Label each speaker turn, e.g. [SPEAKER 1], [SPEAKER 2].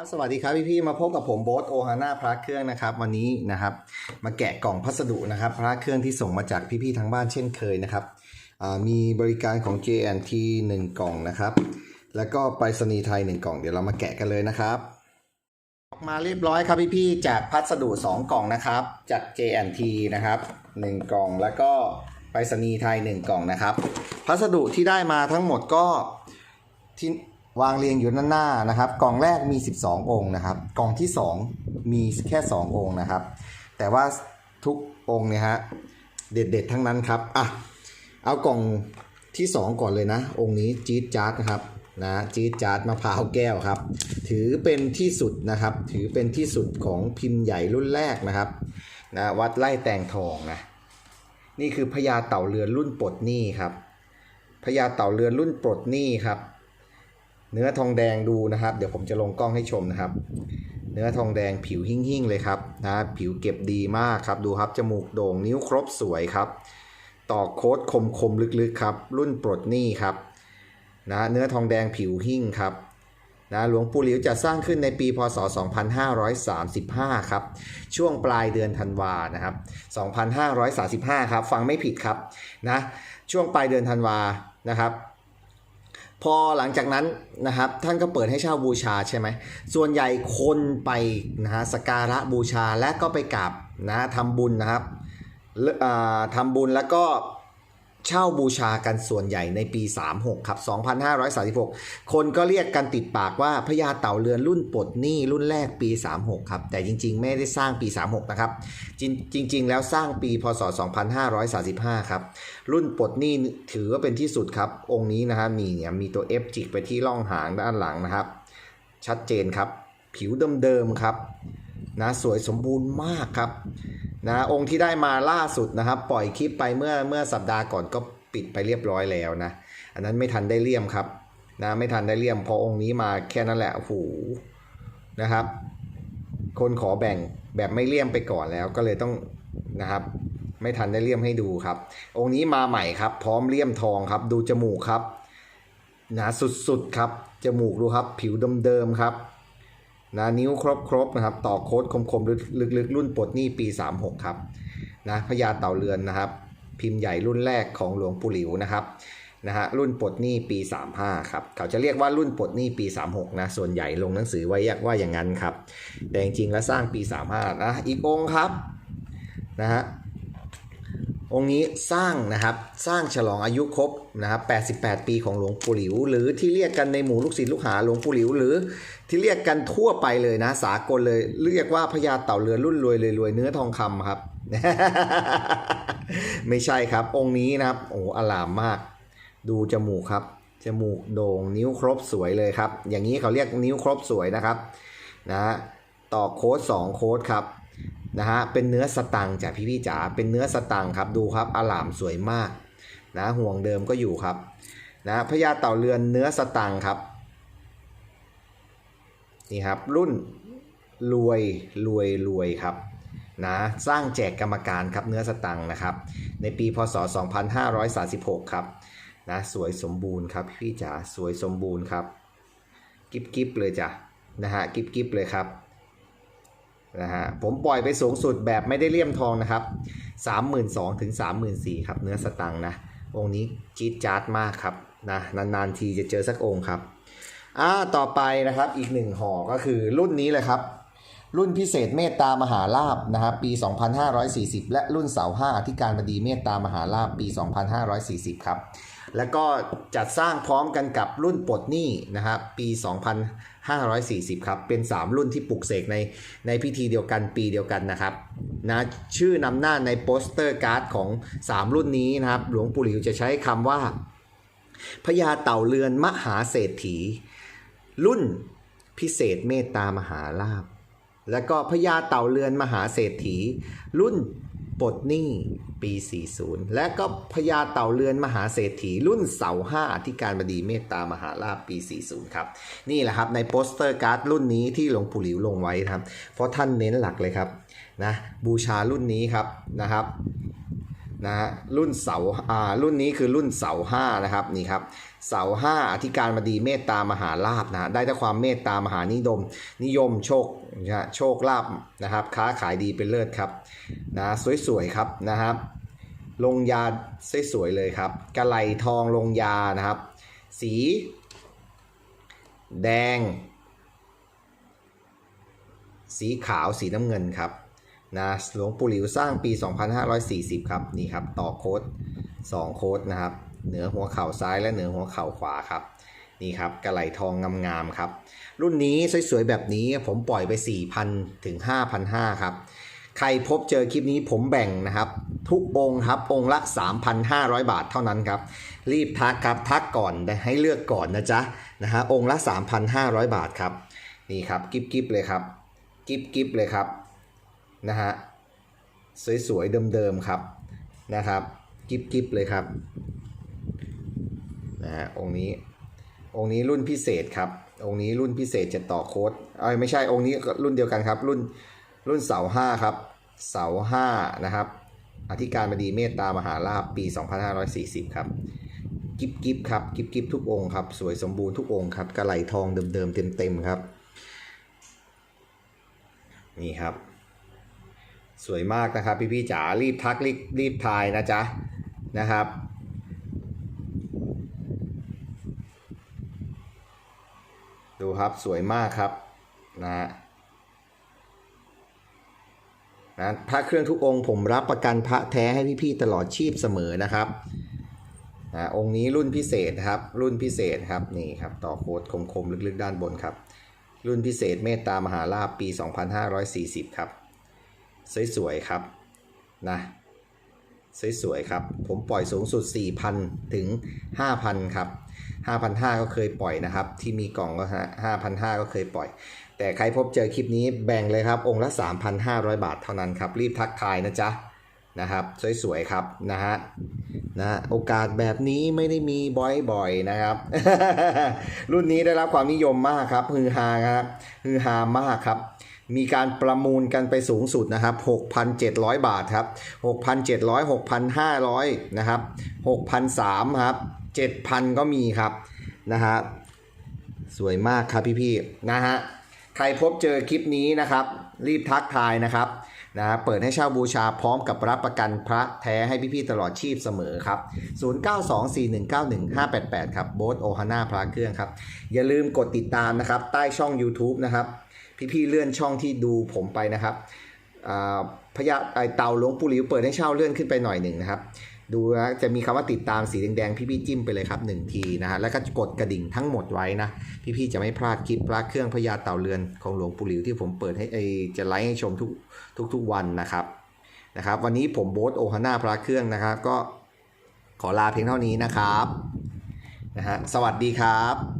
[SPEAKER 1] ครับสวัสดีครับพี่ๆมาพบกับผมโบ๊ทโอฮาน่าพระเครื่องนะครับ วันนี้นะครับ มาแกะกล่องพัสดุนะครับ พระเครื่องที่ส่งมาจากพี่ๆทางบ้านเช่นเคยนะครับมีบริการของ JNT 1 กล่องนะครับ แล้วก็ไปรษณีย์ไทย 1 กล่องเดี๋ยวเรามาแกะกันเลยนะครับออกมาเรียบร้อยครับพี่ๆจากพัสดุ 2 กล่องนะครับ จาก JNT นะครับ 1 กล่องแล้วก็ไปรษณีย์ไทย 1 กล่องนะครับ พัสดุที่ได้มาทั้งหมดก็ที่ วางเรียงอยู่ด้านหน้านะครับ กล่องแรกมี 12 องค์นะครับ กล่องที่ 2 มีแค่ 2 องค์นะครับ แต่ว่าทุกองค์เนี่ยฮะเด็ดๆทั้งนั้นครับอะเอากล่องที่ 2 ก่อนเลยนะ องค์นี้จี๊ดจ๊าดนะครับนะจี๊ดจ๊าดมะพร้าวแก้วครับ ถือเป็นที่สุดนะครับ ถือเป็นที่สุดของพิมพ์ใหญ่รุ่นแรกนะครับนะวัดไล่แตงทองนะนี่คือพญาเต่าเรือนรุ่นปลดหนี้ครับพญาเต่าเรือนรุ่นปลดหนี้ครับ เนื้อทองแดงดูนะครับ เดี๋ยวผมจะลงกล้องให้ชมนะครับ เนื้อทองแดงผิวหิ่งๆเลยครับนะผิวเก็บดีมากครับดูครับจมูกโด่งนิ้วครบสวยครับต่อโค้ดคมคมๆลึกๆครับ รุ่นปลดหนี้ครับนะเนื้อทองแดงผิวหิ่งครับนะหลวงปู่หลิวจะสร้างขึ้นในปีพศ 2535 ครับ ช่วงปลายเดือนธันวานะครับ 2535 ครับ ฟังไม่ผิดครับนะช่วงปลายเดือนธันวานะครับ พอหลังจากนั้นนะครับท่านก็เปิดให้เช่าบูชาใช่ไหมส่วนใหญ่คนไปนะฮะสการะบูชาและก็ไปกราบนะทำบุญนะครับทำบุญแล้วก็ เช่าบูชากันส่วนใหญ่ในปี 36 ครับ 2536 คนก็เรียกกันติดปากว่าพญาเต่าเรือนรุ่นปลดหนี้รุ่นแรกปี 36 ครับ แต่จริงๆ ไม่ได้สร้างปี 36 นะครับ จริงจริงๆแล้วสร้างปีพศ 2535 ครับ รุ่นปลดหนี้ถือว่าเป็นที่สุดครับ องค์นี้นะฮะมีเนี่ยมีตัว F จิกไปที่ร่องหางด้านหลังนะครับ ชัดเจนครับ ผิวเดิมๆครับ นะสวยสมบูรณ์มากครับนะองค์ที่ได้มาล่าสุดนะครับ ปล่อยคลิปไปเมื่อเมื่อสัปดาห์ก่อนก็ปิดไปเรียบร้อยแล้วนะ อันนั้นไม่ทันได้เลี่ยมครับนะไม่ทันได้เลี่ยมพอองค์นี้มาแค่นั้นแหละโอ้โหนะครับ คนขอแบ่งแบบไม่เลี่ยมไปก่อนแล้วก็เลยต้องนะครับ ไม่ทันได้เลี่ยมให้ดูครับ องค์นี้มาใหม่ครับ พร้อมเลี่ยมทองครับ ดูจมูกครับหนาสุดๆครับจมูกดูครับ ผิวเดิมๆครับ นะนิ้วครบๆนะครับต่อโค้ดคมๆลึกๆรุ่นปลดหนี้ปี 36 ครับนะพญาเต่าเรือนนะครับ พิมพ์ใหญ่รุ่นแรกของหลวงปู่หลิวนะครับนะฮะรุ่นปลดหนี้ปี 35 ครับ เขาจะเรียกว่ารุ่นปลดหนี้ปี 36 นะ ส่วนใหญ่ลงหนังสือไว้ยกว่าอย่างนั้นครับ แต่จริงๆแล้วสร้างปี 35 นะ อีกองครับนะฮะ องค์นี้สร้างนะครับสร้างฉลองอายุครบนะครับ88 ปีของหลวงปู่หลิว หรือที่เรียกกันในหมู่ลูกศิษย์ลูกหาหลวงปู่หลิว หรือที่เรียกกันทั่วไปเลยนะ สากลเลยเรียกว่าพญาเต่าเรือรุ่นรวยเลยรวยเนื้อทองคำครับ ไม่ใช่ครับ องค์นี้นะครับโอ้อลามมาก ดูจมูกครับ จมูกโด่งนิ้วครบสวยเลยครับ อย่างนี้เขาเรียกนิ้วครบสวยนะครับนะฮะต่อโค้ด2โค้ดครับ นะฮะเป็นเนื้อสตังจากพี่พี่จ๋าเป็นเนื้อสตังครับดูครับอลามสวยมากนะห่วงเดิมก็อยู่ครับนะพญาเต่าเรือนเนื้อสตังครับนี่ครับรุ่นรวยรวยรวยครับนะสร้างแจกกรรมการครับเนื้อสตังนะครับ ในปีพศ 2536 ครับนะสวยสมบูรณ์ครับพี่จ๋าสวยสมบูรณ์ครับ กิบกิบเลยจ้ะนะฮะกิบกิบเลยครับ นะฮะผมปล่อยไปสูงสุดแบบไม่ได้เลี่ยมทองนะครับ 32,000ถึง34,000ครับเนื้อสตังค์นะ องค์นี้จี๊ดจ๊าดมากครับนะนานๆทีจะเจอสักองค์ครับอ่าต่อไปนะครับอีกหนึ่งห่อก็คือรุ่นนี้เลยครับ รุ่นพิเศษเมตตามหาลาบนะครับปี 2540 และรุ่นเสาห้าอธิการบดีเมตตามหาลาบปี 2540 ครับ แล้วก็จัดสร้างพร้อมกันกับรุ่นปลดหนี้นะครับปี 2540 ครับ เป็น 3 รุ่นที่ปลุกเสกในในพิธีเดียวกันปีเดียวกันนะครับนะชื่อนำหน้าในโปสเตอร์การ์ดของ 3 รุ่นนี้นะครับ หลวงปู่หลิวจะใช้คำว่าพญาเต่าเรือนมหาเศรษฐี รุ่นพิเศษเมตตามหาลาบแล้วก็พญาเต่าเรือนมหาเศรษฐี รุ่น ปลดหนี้ปี 40 และก็พญาเต่าเรือนมหาเศรษฐีรุ่นเสาห้าที่การบดีเมตตามหาลาภปี 40 ครับ นี่แหละครับในโปสเตอร์การ์ดรุ่นนี้ที่หลวงปู่หลิวลงไว้ครับ เพราะท่านเน้นหลักเลยครับนะบูชารุ่นนี้ครับนะครับ นะฮะรุ่นเสาอ่ารุ่นนี้คือรุ่นเสาห้านะครับนี่ครับเสาห้าอธิการบดีเมตตามหาลาบนะได้แต่ความเมตตามหานิยม นิยมโชคนะโชคลาภนะครับ ค้าขายดีเป็นเลิศครับนะสวยๆครับนะครับ ลงยาสวยๆเลยครับกระไหลทองลงยานะครับ สี แดง สีขาวสีน้ำเงินครับ นะหลวงปู่หลิวสร้างปี 2540 ครับนี่ครับต่อโค้ด2 โค้ดนะครับ เหนือหัวเข่าซ้ายและเหนือหัวเข่าขวาครับนี่ครับกระไหลทองงามๆครับ รุ่นนี้สวยๆแบบนี้ผมปล่อยไป 4,000 ถึง 5,500 ครับ ใครพบเจอคลิปนี้ผมแบ่งนะครับ ทุกองค์ครับองค์ละ 3,500 บาทเท่านั้นครับ รีบทักครับทักก่อนให้เลือกก่อนนะจ๊ะนะฮะองค์ละ 3,500 บาทครับ นี่ครับ กิบกิบเลยครับ กิบกิบเลยครับ นะฮะสวยๆเดิมๆครับนะครับกิบกิบเลยครับนะฮะองค์นี้องค์นี้รุ่นพิเศษครับองค์นี้รุ่นพิเศษจะต่อโค้ดเอ้ยไม่ใช่องค์นี้รุ่นเดียวกันครับรุ่นรุ่นเสาห้าครับเสาห้านะครับ อธิการบดีเมตตามหาลาภปี 2540 ครับกิบกิบครับกิบกิบทุกองค์ครับสวยสมบูรณ์ทุกองค์ครับกระไหลทองเดิมๆเต็มๆครับ นี่ครับ สวยมากนะครับ พี่ๆจ๋ารีบทักรีบรีบทายนะจ๊ะนะครับดูครับสวยมากครับนะฮะนะพระเครื่องทุกองค์ผมรับประกันพระแท้ให้พี่ๆตลอดชีพเสมอนะครับนะองค์นี้รุ่นพิเศษครับ รุ่นพิเศษครับนี่ครับต่อโค้ดคมๆลึกๆด้านบนครับ รุ่นพิเศษเมตตามหาลาภปี 2540 ครับ สวยๆครับนะสวยๆครับ ผมปล่อยสูงสุด 4,000 ถึง 5,000 ครับ 5,500 ก็เคยปล่อยนะครับ ที่มีกล่องก็ฮะ5,500 ก็เคยปล่อย แต่ใครพบเจอคลิปนี้แบ่งเลยครับ องค์ละ 3,500 บาทเท่านั้นครับ รีบทักทายนะจ๊ะนะครับ สวยๆครับนะฮะนะโอกาสแบบนี้ไม่ได้มีบ่อยๆนะครับ รุ่นนี้ได้รับความนิยมมากครับฮือฮาครับฮือฮามากครับ มีการประมูลกันไปสูงสุดนะครับ 6,700 บาทครับ 6,700 6,500 นะครับ 6,300 ครับ 7,000 ก็มีครับนะฮะสวยมากครับพี่ๆนะฮะใครพบเจอคลิปนี้นะครับ รีบทักทายนะครับนะฮะเปิดให้เช่าบูชาพร้อมกับรับประกันพระแท้ให้พี่ๆตลอดชีพเสมอครับ 0924191588 ครับโบสโอฮาน่าพระเครื่องครับ อย่าลืมกดติดตามนะครับ ใต้ช่อง YouTube นะครับ พี่ๆเลื่อนช่องที่ดูผมไปนะครับพญาไอเต่าหลวงปู่หลิวเปิดให้เช่าเลื่อนขึ้นไปหน่อยหนึ่งนะครับ ดูนะจะมีคำว่าติดตามสีแดงๆพี่ๆจิ้มไปเลยครับหนึ่งทีนะฮะแล้วก็กดกระดิ่งทั้งหมดไว้นะ พี่ๆจะไม่พลาดคลิปพระเครื่องพญาเต่าเรือนของหลวงปู่หลิวที่ผมเปิดให้ไอจะไลฟ์ให้ชมทุกทุกๆวันนะครับนะครับ วันนี้ผมโบ๊ทโอฮาน่าพระเครื่องนะครับ ก็ขอลาเพียงเท่านี้นะครับนะฮะสวัสดีครับ